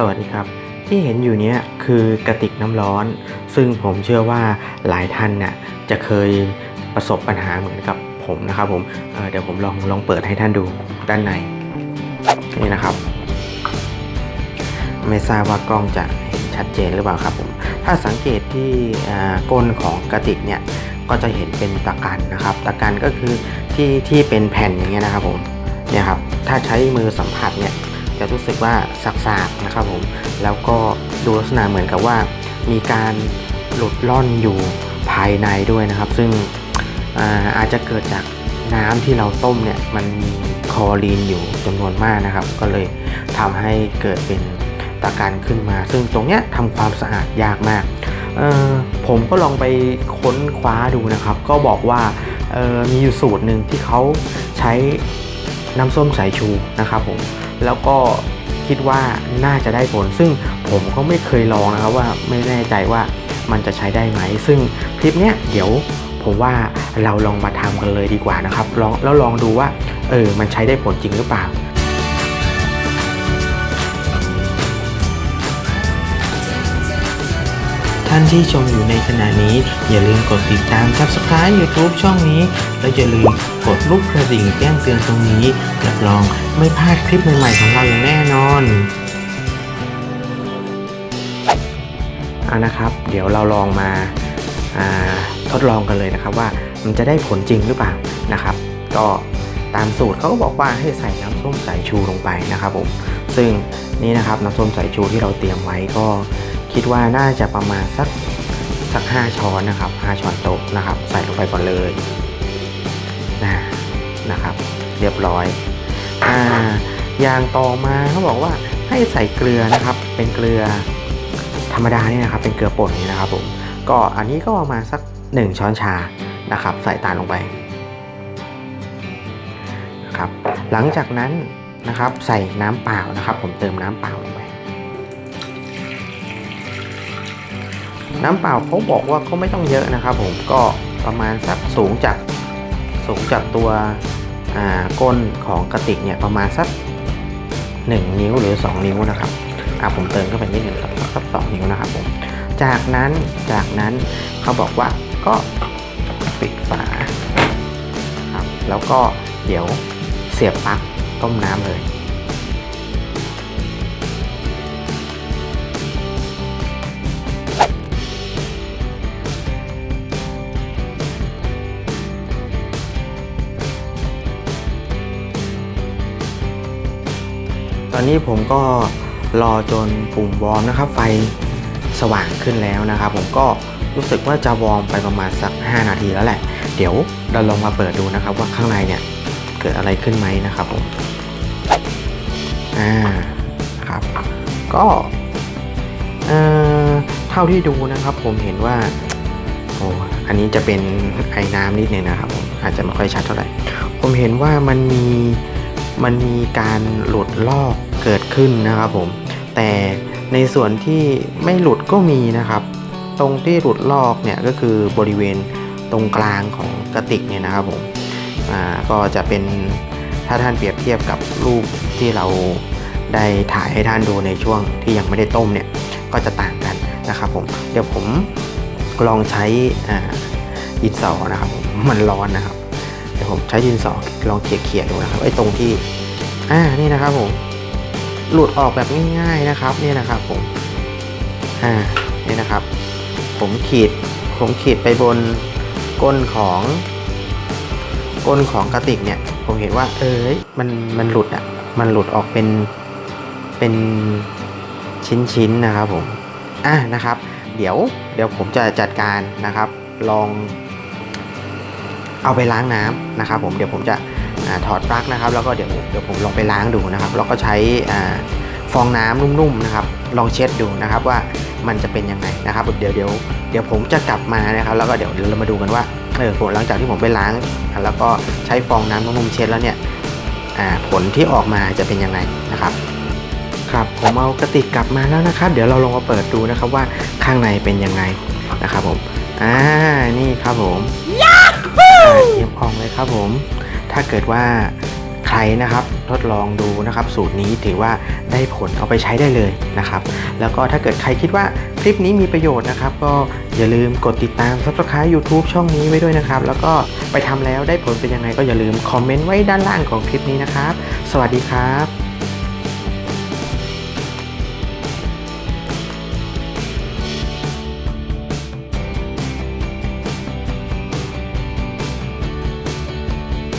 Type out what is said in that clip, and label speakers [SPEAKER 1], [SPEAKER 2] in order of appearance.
[SPEAKER 1] สวัสดีครับ ที่เห็นอยู่เนี้ยคือกระติกน้ำร้อน ซึ่งผมเชื่อว่าหลายท่านน่ะจะเคยประสบปัญหาเหมือนกับผมนะครับผมเเดี๋ยวผมลองลองเปิดให้ท่านดูด้านในนี่นะครับ ไม่ทราบว่ากล้องจะเห็นชัดเจนหรือเปล่าครับผมถ้าสังเกตที่ก้นของกระติกเนี่ยก็จะเห็นเป็นตะกันนะครับ ตะกันก็คือที่ที่เป็นแผ่นอย่างเงี้ยนะครับผมเนี่ยครับถ้าใช้มือสัมผัสเนี่ย จะรู้สึกว่าสักๆนะครับผมแล้วก็ดูลักษณะเหมือนกับว่า มีการหลุดล่อนอยู่ภายในด้วยนะครับ ซึ่งอาอาจจะเกิดจากน้ำที่เราต้มเนี่ยมันมีคอรีนอยู่จำนวนมากนะครับ ก็เลยทำให้เกิดเป็นตะกันขึ้นมา ซึ่งตรงเนี้ยทำความสะอาดยากมากผมก็ลองไปค้นคว้าดูนะครับ ก็บอกว่ามีอยู่สูตรหนึ่งที่เขาใช้น้ำส้มสายชูนะครับผม แล้วก็คิดว่าน่าจะได้ผล ซึ่งผมก็ไม่เคยลองนะครับว่าไม่แน่ใจว่ามันจะใช้ได้ไหม ซึ่งคลิปเนี้ยเดี๋ยวผมว่าเราลองมาทำกันเลยดีกว่านะครับลองแล้วลองดูว่าเออมันใช้ได้ผลจริงหรือเปล่าานที่ชมอยู่ในขณะนี้ อย่าลืมกดติดตาม Subscribe YouTube ช่องนี้ แล้วอย่าลืมกดรูปกระดิ่งแจ้งเตือนตรงนี้รับรองไม่พลาดคลิปใหม่ๆของเราอย่างแน่นอนเอานะครับ เดี๋ยวเราลองมาาทดลองกันเลยนะครับว่ามันจะได้ผลจริงหรือเปล่านะครับ ก็ตามสูตรเขาก็บอกว่าให้ใส่น้ำส้มสายชูลงไปนะครับผมซึ่งนี่นะครับน้ำส้มสายชูที่เราเตรียมไว้ก็ คิดว่าน่าจะประมาณสักสักห้าช้อนนะครับห้าช้อนโต๊ะนะครับ ใส่ลงไปก่อนเลยนะนะครับ เรียบร้อยอ่าอย่างต่อมาเขาบอกว่าให้ใส่เกลือนะครับ เป็นเกลือธรรมดานี่นะครับ เป็นเกลือป่นนี่นะครับผมก็อันนี้ก็ประมาณสัก 1 ช้อนชานะครับ ใส่ตาลลงไปนะครับ หลังจากนั้นนะครับใส่น้ำเปล่านะครับ ผมเติมน้ำเปล่าลงไป น้ำเปล่าเขาบอกว่าเขาไม่ต้องเยอะนะครับผมก็ประมาณสักสูงจากสูงจากตัวก้นของกระติกเนี่ยประมาณสัก 1 นิ้วหรือ 2 นิ้วนะครับอ่าผมเติมเข้าไปนิดหนึ่งสักสักสองนิ้วนะครับผมจากนั้นจากนั้นเขาบอกว่าก็ปิดฝาครับแล้วก็เดี๋ยวเสียบปลั๊กต้มน้ำเลย อนนี้ผมก็รอจนปุ่มวอร์มนะครับ ไฟสว่างขึ้นแล้วนะครับ ผมก็รู้สึกว่าจะวอร์มไปประมาณสัก 5 นาทีแล้วแหละ เดี๋ยวเราลองมาเปิดดูนะครับ ว่าข้างในเนี่ยเกิดอะไรขึ้นไหมนะครับผมอ่าครับ ก็เอ่อเท่าที่ดูนะครับ ผมเห็นว่าโอ้อันนี้จะเป็นไอ้น้ำนิดนึงนะครับผมอาจจะไม่ค่อยชัดเท่าไหร่ ผมเห็นว่ามันมี มันมีการหลุดลอกเกิดขึ้นนะครับผม แต่ในส่วนที่ไม่หลุดก็มีนะครับ ตรงที่หลุดลอกเนี่ยก็คือบริเวณตรงกลางของกระติกเนี่ยนะครับผมอ่าก็จะเป็นถ้าท่านเปรียบเทียบกับรูปที่เราได้ถ่ายให้ท่านดูในช่วงที่ยังไม่ได้ต้มเนี่ยก็จะต่างกันนะครับผมเดี๋ยวผมลองใช้อ่าดินสอนะครับมันร้อนนะครับ เดี๋ยวผมใช้ดินสอลองเขี่ยๆดูนะครับไอ้ตรงที่อ่านี่นะครับผมหลุดออกแบบง่ายๆนะครับนี่นะครับผมอ่านี่นะครับ ผมขีดผมขีดไปบนก้นของก้นของกระติกเนี่ย ผมเห็นว่า เอ้ยมันมันหลุดอะมันหลุดออกเป็นเป็นชิ้นๆนะครับผมอะนะครับ เดี๋ยวเดี๋ยวผมจะจัดการนะครับ ลอง เอาไปล้างน้ำนะครับผมเดี๋ยวผมจะอถอดปลั๊กนะครับ แล้วก็เดี๋ยวเดี๋ยวผมลองไปล้างดูนะครับ แล้วก็ใช้ฟองน้ำนุ่มๆนะครับ ลองเช็ดดูนะครับว่ามันจะเป็นยังไงนะครับ เดี๋ยวเดี๋ยวเดี๋ยวผมจะกลับมานะครับ แล้วก็เดี๋ยวเรามาดูกันว่าเออผลหลังจากที่ผมไปล้าง แล้วก็ใช้ฟองน้ำนุ่มๆเช็ดแล้วเนี่ยผลที่ออกมาจะเป็นยังไงนะครับครับผมเอากระติกกลับมาแล้วนะครับ เดี๋ยวเราลองมาเปิดดูนะครับว่าข้างในเป็นยังไงนะครับผมอ่านี่ครับผมอ่า เตรียมอองเลยครับผม ถ้าเกิดว่าใครรนะครับทดลองดูนะครับสูตรนี้ถือว่าได้ผลเอาไปใช้ได้เลยนะครับ แล้วก็ถ้าเกิดใครคิดว่าคลิปนี้มีประโยชน์นะครับ ก็อย่าลืมกดติดตาม subscribe YouTube ช่องนี้ไว้ด้วยนะครับ แล้วก็ไปทำแล้วได้ผลเป็นยังไงก็อย่าลืมคอมเมนต์ไว้ด้านล่างของคลิปนี้นะครับ สวัสดีครับ